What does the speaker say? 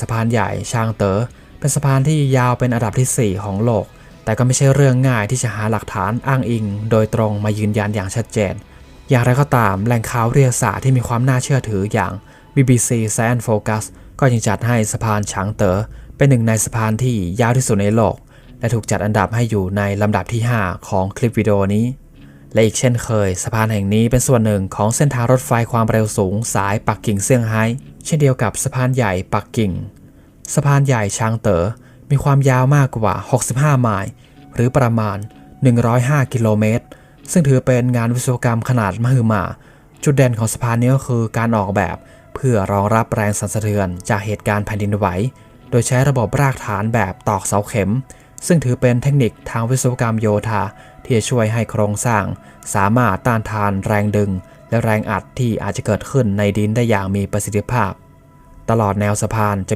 สะพานใหญ่ชางเตอ๋อเป็นสะพานที่ยาวเป็นอันดับทีสี่ 4 ของโลก แต่ก็ไม่ใช่เรื่องง่ายที่จะหาหลักฐานอ้างอิง โดยตรงมายืนยันอย่างชัดเจน อย่างไรก็ตามแหล่งข่าววิทยาศาสตร์ที่มีความน่าเชื่อถืออย่าง BBC Science Focus ก็ยังจัดให้สะพานฉางเตอ๋อเป็นหนึ่งในสะพานที่ยาวที่สุดในโลก และถูกจัดอันดับให้อยู่ในลำดับที่ 5 ของคลิปวิดีโอนี้ และอีกเช่นเคย สะพานแห่งนี้เป็นส่วนหนึ่งของเส้นทางรถไฟความเร็วสูงสายปักกิ่งเซี่ยงไฮ้ เช่นเดียวกับสะพานใหญ่ปักกิ่ง สะพานใหญ่ชางเต๋อมีความยาวมากกว่า 65 ไมล์ หรือประมาณ 105 กิโลเมตร ซึ่งถือเป็นงานวิศวกรรมขนาดมหึมา จุดเด่นของสะพานนี้ก็คือการออกแบบเพื่อรองรับแรงสั่นสะเทือนจากเหตุการณ์แผ่นดินไหว โดยใช้ระบบรากฐานแบบตอกเสาเข็ม ซึ่งถือเป็นเทคนิคทางวิศวกรรมโยธาที่จะช่วยให้โครงสร้าง สามารถต้านทานแรงดึง และแรงอัดที่อาจจะเกิดขึ้นในดินได้อย่างมีประสิทธิภาพ ตลอดแนวสะพานจะ